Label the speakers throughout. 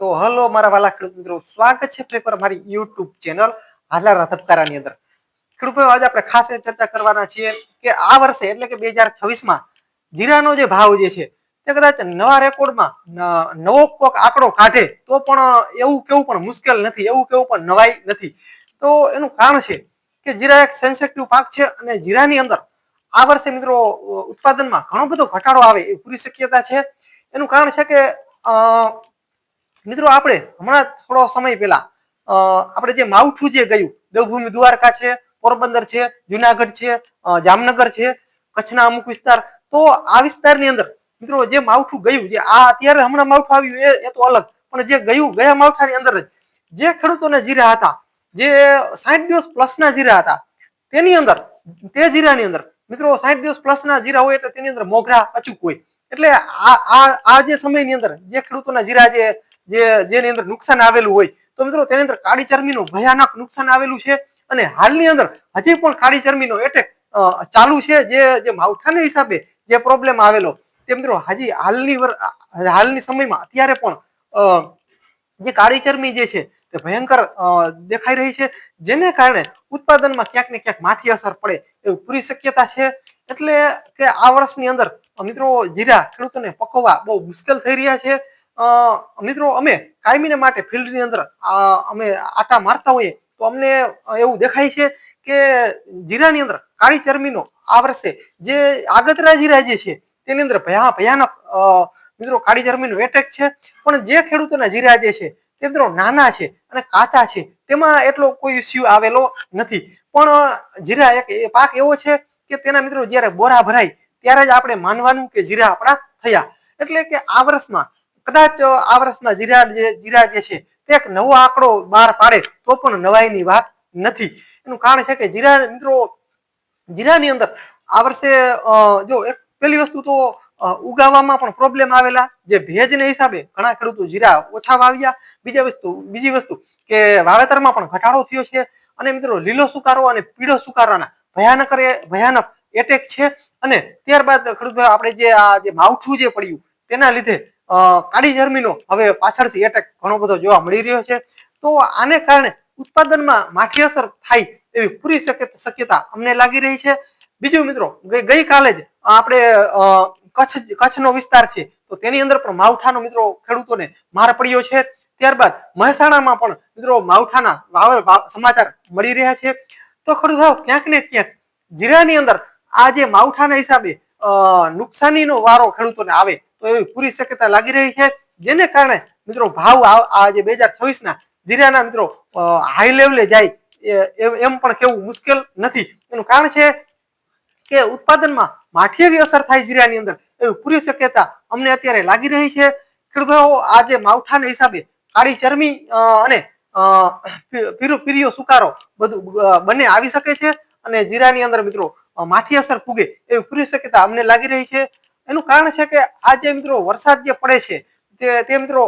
Speaker 1: તો હલો મારા વાલા ખેડૂત મિત્રો, સ્વાગત છે ફરી મારી યુટ્યુબ ચેનલ હાલારા ધબકારાની અંદર. ખેડૂત આજે આપણે ખાસ ચર્ચા કરવાના છીએ કે આ વર્ષે એટલે કે બે હજાર છવ્વીસમાં જીરાનો જે ભાવ જે છે તે કદાચ નવા રેકોર્ડમાં નવો કોક આંકડો કાઢે તો પણ એવું કેવું પણ મુશ્કેલ નથી, એવું કેવું પણ નવાઈ નથી. તો એનું કારણ છે કે જીરા એક સેન્સેટિવ પાક છે અને જીરાની અંદર આ વર્ષે મિત્રો, ઉત્પાદનમાં ઘણો બધો ઘટાડો આવે એ પૂરી શક્યતા છે. એનું કારણ છે કે મિત્રો, આપણે હમણાં થોડો સમય પહેલા આપણે જે માવઠું જે ગયું, દેવભૂમિ દ્વારકા છે, પોરબંદર છે, જુનાગઢ છે જામનગર છે, કચ્છના અમુક વિસ્તાર, તો આ વિસ્તારની અંદર, મિત્રો, જે માવઠું ગયું, જે આ અત્યારે હમણાં માવઠું આવ્યું એ તો અલગ, પણ જે ગયું, ગયા માવઠાની અંદર જ, જે ખેડૂતોને જીરા હતા, જે સાઠ દિવસ પ્લસના જીરા હતા, તેની અંદર, તે જીરાની અંદર, મિત્રો, સાઠ દિવસ પ્લસના જીરા હોય એટલે તેની અંદર મોઘરા અચૂક હોય, એટલે આ આ જે સમયની અંદર, જે ખેડૂતોના જીરા જે જે જેની અંદર નુકસાન આવેલું હોય, તો મિત્રો તેની અંદર કાળી ચરમીનું ભયાનક નુકસાન આવેલું છે અને હાલની અંદર હજી પણ કાળી ચરમીનો એટેક ચાલુ છે. જે જે માવઠાના હિસાબે જે પ્રોબ્લેમ આવેલો, તે મિત્રો હજી હાલની હાલની સમયમાં અત્યારે પણ જે કાળી ચરમી જે છે તે ભયંકર દેખાઈ રહી છે. જેને કારણે ઉત્પાદનમાં ક્યાંક ને ક્યાંક માઠી અસર પડે એવી પૂરી શક્યતા છે. એટલે કે આ વર્ષની અંદર, મિત્રો જીરા ખેડૂતોને પકવવા બહુ મુશ્કેલ થઈ રહ્યા છે. મિત્રો, અમે કાયમીને માટે ફિલ્ડની અંદર અમે આટા મારતા હોઈએ, તો અમને એવું દેખાય છે કે જીરાની અંદર કાળી ચરમીનો આ વર્ષે જે આગતરા જીરા જે છે, તેની અંદર ભયા, ભયાનક મિત્રો, કાળી ચરમીનો એટેક છે. પણ જે ખેડૂતોના જીરા જે છે, તે મિત્રો નાના છે અને કાચા છે. તેમાં એટલો કોઈ ઇસ્યુ આવેલો નથી. પણ જીરા એક પાક એવો છે કે તેના મિત્રો જ્યારે બોરા ભરાય, ત્યારે જ આપણે માનવાનું કે જીરા આપણા થયા. એટલે કે આ વર્ષમાં કદાચ આ વર્ષના જીરા જીરા જે છે, તે એક નવો આંકડો બહાર પાડે, તો પણ નવાઈની વાત નથી. એનું કારણ છે કે જીરા મિત્રો, જીરાની અંદર આ વર્ષે જો એક પહેલી વસ્તુ તો ઉગાવવામાં પણ પ્રોબ્લેમ આવેલા, જે ભેજને હિસાબે ઘણા ખેડૂતો જીરા ઓછા વાવ્યા બીજા વસ્તુ, બીજી વસ્તુ કે વાવેતરમાં પણ ઘટાડો થયો છે અને મિત્રો લીલો સુકારો અને પીળો સુકારાના ભયાનક ભયાનક એટેક છે. અને ત્યારબાદ ખેડૂત આપણે જે આ જે માવઠું જે પડ્યું, તેના લીધે કાળી જર્મીનો હવે પાછળથી એટેક ઘણો બધો જોવા મળી રહ્યો છે. તો આને કારણે ઉત્પાદનમાં માઠી અસર થાય એવી પૂરી શક્ય- શક્યતા અમને લાગી રહી છે. બીજું મિત્રો, ગઈ, ગઈકાલે જ આપણે કચ્છ, કચ્છનો વિસ્તાર છે, તો તેની અંદર પણ માવઠાનો મિત્રો ખેડૂતોને માર પડ્યો છે. ત્યારબાદ મહેસાણામાં પણ મિત્રો માવઠાના વાવર, વાવ- સમાચાર મળી રહ્યા છે. તો ખેડૂત ભાવ ક્યાંક ને ક્યાંક જીરાની અંદર આ જે માવઠાના હિસાબે નુકસાનીનો વારો ખેડૂતોને આવે તો એવી પૂરી શક્યતા લાગી રહી છે જેને કારણે મિત્રો ભાવ આ જે બે હજાર છવ્વીસના જીરાના મિત્રો હાઈ લેવલે જાય એમ પણ કેવું મુશ્કેલ નથી. એનું કારણ છે કે ઉત્પાદનમાં માઠિયાવી અસર થાય જીરાની અંદર. એવી પૂરી શક્યતા અમને અત્યારે લાગી રહી છે. ખેડૂતો આજે માવઠાને હિસાબે કાળી ચરમી અને અ, પીરો પીરીયો સુકારો બધું બંને આવી શકે છે. અને જીરાની અંદર મિત્રો માઠી અસર પૂગે એવી પૂરી શક્યતા અમને લાગી રહી છે. એનું કારણ છે કે આ જે મિત્રો વરસાદ જે પડે છે, તે તે મિત્રો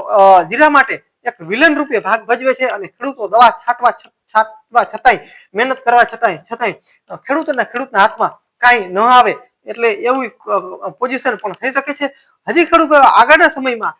Speaker 1: જીરા માટે એક વિલન રૂપે ભાગ ભજવે છે અને ખેડૂતો દવા છાંટવા છાંટવા છતાંય, મહેનત કરવા છતાંય છતાંય ખેડૂતોના ખેડૂતના હાથમાં કાંઈ ન આવે એટલે એવી પોઝિશન પણ થઈ શકે છે. હજી ખેડૂતો આગળના સમયમાં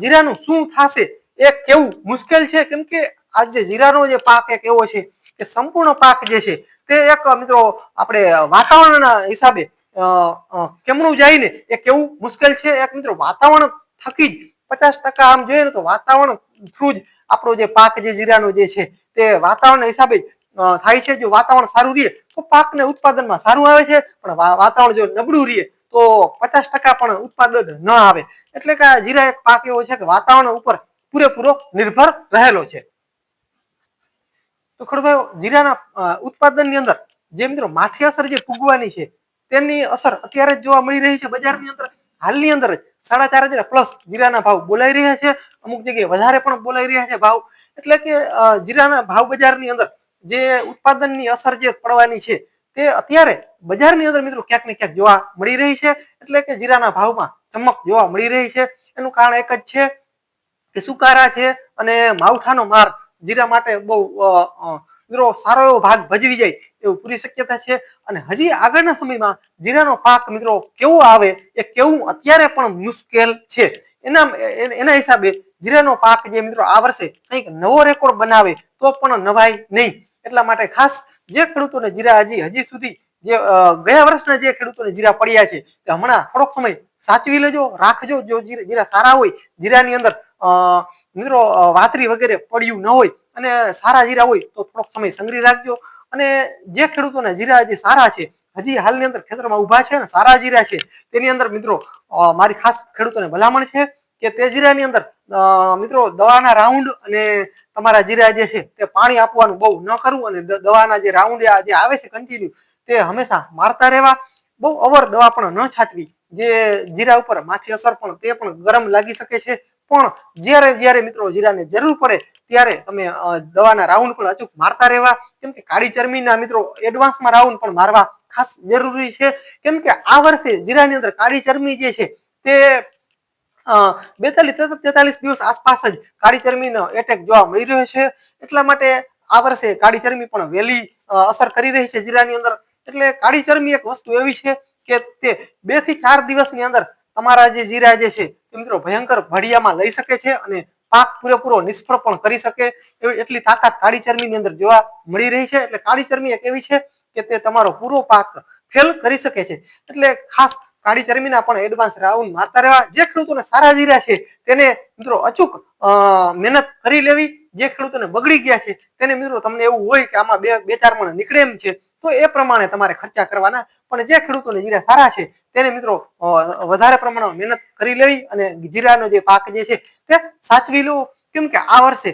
Speaker 1: જીરાનું શું થશે એ કેવું મુશ્કેલ છે? કેમ કે આ જે જીરાનો જે પાક એક એવો છે કે સંપૂર્ણ પાક જે છે તે એક, મિત્રો, આપણે વાતાવરણના હિસાબે કેમનું જાય ને? એ કેવું મુશ્કેલ છે? એક મિત્રો, વાતાવરણ થકી જ પચાસ ટકા આમ જોઈએ ને તો વાતાવરણ થ્રુ જ આપણો જે પાક જે જીરાનો જે છે, તે વાતાવરણ હિસાબે થાય છે. જો વાતાવરણ સારું રહે, તો પાકને ઉત્પાદનમાં સારું આવે છે. પણ વાતાવરણ જો નબળું રહે, તો પચાસ ટકા પણ ઉત્પાદન ન આવે. એટલે કે આ જીરા એક પાક એવો છે કે વાતાવરણ ઉપર પૂરેપૂરો નિર્ભર રહેલો છે. તો ખડભાઈ, જીરાના ઉત્પાદનની અંદર જે મિત્રો માઠી અસર જે ફૂગવાની છે તેની અસર અત્યારે જ જોવા મળી રહી છે બજારની અંદર. હાલની અંદર સાડા ચાર હજાર પ્લસ જીરાના ભાવ બોલાઈ રહ્યા છે. અમુક જગ્યાએ વધારે પણ બોલાઈ રહ્યા છે ભાવ. એટલે કે જીરાના ભાવ બજારની અંદર જે ઉત્પાદનની અસર જે પડવાની છે તે અત્યારે બજારની અંદર મિત્રો ક્યાંક ને ક્યાંક જોવા મળી રહી છે. એટલે કે જીરાના ભાવમાં ચમક જોવા મળી રહી છે. એનું કારણ એક જ છે કે સુકારા છે અને માવઠાનો માર જીરા માટે બહુ મિત્રો સારો એવો ભાગ ભજવી જાય એવું પૂરી શક્યતા છે. અને હજી આગળના સમયમાં જીરાનો પાક મિત્રો કેવો આવે એ કેવું અત્યારે પણ મુશ્કેલ છે. એના એના હિસાબે જીરાનો પાક જે મિત્રો આ વર્ષે કંઈક નવો રેકોર્ડ બનાવે તો પણ નવાય નહીં. એટલા માટે ખાસ જે ખેડૂતોને જીરા હજી હજી સુધી જે ગયા વર્ષના જે ખેડૂતોને જીરા પડ્યા છે તે હમણાં થોડોક સમય સાચવી લેજો, રાખજો. જો જીરા સારા હોય જીરાની અંદર મિત્રો વાતરી વગેરે પડ્યું ન હોય અને સારા જીરા હોય તો થોડોક સમય સંગ્રહી રાખજો. અને જે ખેડૂતોના જીરા હજી સારા છે, હજી હાલની અંદર ખેતરમાં ઊભા છે ને સારા જીરા છે, તેની અંદર મિત્રો મારી ખાસ ખેડૂતોને ભલામણ છે કે તે જીરાની અંદર મિત્રો, દવાના રાઉન્ડ અને તમારા જીરા જે છે તે પાણી આપવાનું બહુ ન કરવું અને દવાના જે રાઉન્ડ જે આવે છે કન્ટિન્યુ તે હંમેશા મારતા રહેવા. બહુ અવર દવા પણ ન છાંટવી, જે જીરા ઉપર માઠી અસર પણ, તે પણ ગરમ લાગી શકે છે. પણ જ્યારે જ્યારે મિત્રો જીરાને જરૂર પડે ત્યારે તમે દવાના રાઉન્ડ પણ અચૂક મારતા રહેવા. કેમ કે કાળી ચરમીના મિત્રો એડવાન્સમાં રાઉન્ડ પણ મારવા ખાસ જરૂરી છે. કેમ કે આ વર્ષે જીરાની અંદર કાળી ચરમી જે છે તે બેતાલીસ તેતાલીસ દિવસ આસપાસ જ કાળી ચરમીનો એટેક જોવા મળી રહ્યો છે. એટલા માટે આ વર્ષે કાળી ચરમી પણ વહેલી અસર કરી રહી છે જીરાની અંદર. એટલે કાળી ચરમી એક વસ્તુ એવી છે કે તે બેથી ચાર દિવસની અંદર તમારા જે જીરા જે છે મિત્રો ભયંકર ભડિયામાં લઈ શકે છે અને પાક પૂરેપૂરો નિષ્ફળ પણ કરી શકે. એટલી તાકાત કાળી ચરમીની અંદર જોવા મળી રહી છે. એટલે કાળી ચરમી એક એવી છે કે તે તમારો પૂરો પાક ફેલ કરી શકે છે. એટલે ખાસ કાળી ચરમીના પણ એડવાન્સ રાઉન્ડ મારતા રહેવા. જે ખેડૂતોને સારા જીરા છે તેને મિત્રો અચૂક મહેનત કરી લેવી. જે ખેડૂતોને બગડી ગયા છે તેને મિત્રો તમને એવું હોય કે આમાં બે બે, ચાર મણ નીકળે એમ છે. તો એ પ્રમાણે તમારે ખર્ચા કરવાના. પણ જે ખેડૂતોને જીરા સારા છે, તેને મિત્રો વધારે પ્રમાણમાં મહેનત કરી લેવી અને જીરાનો જે પાક જે છે તે સાચવી લો કેમ કે આ વર્ષે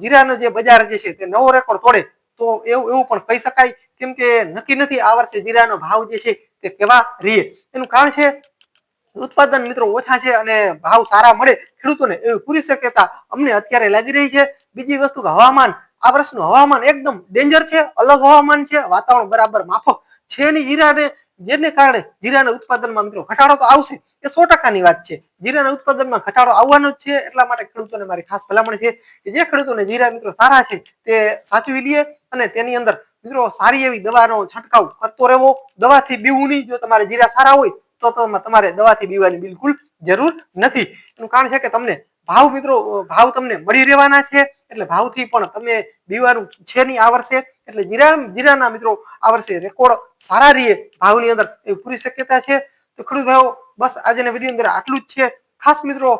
Speaker 1: જીરાનો જે બજાર જે છે તે નવો રેકોર્ડ તોડે, તો એવું એવું પણ કહી શકાય. કેમ કે નક્કી નથી આ વર્ષે જીરાનો ભાવ જે છે તે કેવા રહે એનું કારણ છે, ઉત્પાદન મિત્રો ઓછા છે અને ભાવ સારા મળે. ખેડૂતોને એવી પૂરી શક્યતા અમને અત્યારે લાગી રહી છે. બીજી વસ્તુ હવામાન આ વર્ષનું હવામાન એકદમ ડેન્જર છે, અલગ હવામાન છે, વાતાવરણ બરાબર માફક છે નહીં. જીરાને જેને કારણે જીરાના ઉત્પાદનમાં મિત્રો ઘટાડો તો આવશે, એ સો ટકાની વાત છે. જીરાના ઉત્પાદનમાં ઘટાડો આવવાનો જ છે, એટલા માટે ખેડૂતોને મારી ખાસ ભલામણ છે કે જે ખેડૂતોને જીરા મિત્રો સારા છે, તે સાચવી લઈએ અને તેની અંદર મિત્રો સારી એવી દવાનો છંટકાવ કરતો રહેવો. દવાથી બીવું નહીં. જો તમારે જીરા સારા હોય, તો તમારે દવાથી બીવાની બિલકુલ જરૂર નથી. એનું કારણ છે કે તમને ભાવ મિત્રો ભાવ તમને મળી રહેવાના છે. એટલે ભાવથી પણ તમે બીવાનું છે નહીં આ વર્ષે, એટલે જીરા જીરાના મિત્રો આ વર્ષે રેકોર્ડ સારા રહીએ, ભાવની અંદર એવી પૂરી શક્યતા છે. તો ખેડૂત ભાઈઓ, બસ આજના વીડિયો અંદર આટલું જ છે. ખાસ મિત્રો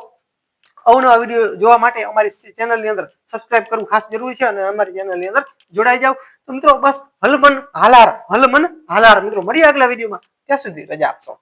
Speaker 1: અવનવા વીડિયો જોવા માટે અમારી ચેનલની અંદર સબસ્ક્રાઇબ કરવું ખાસ જરૂરી છે અને અમારી ચેનલની અંદર જોડાઈ જાવ તો મિત્રો, બસ હલમન હાલાર હલમન હાલાર. મિત્રો, મળીએ આગલા વિડીયોમાં ત્યાં સુધી રજા આપશો.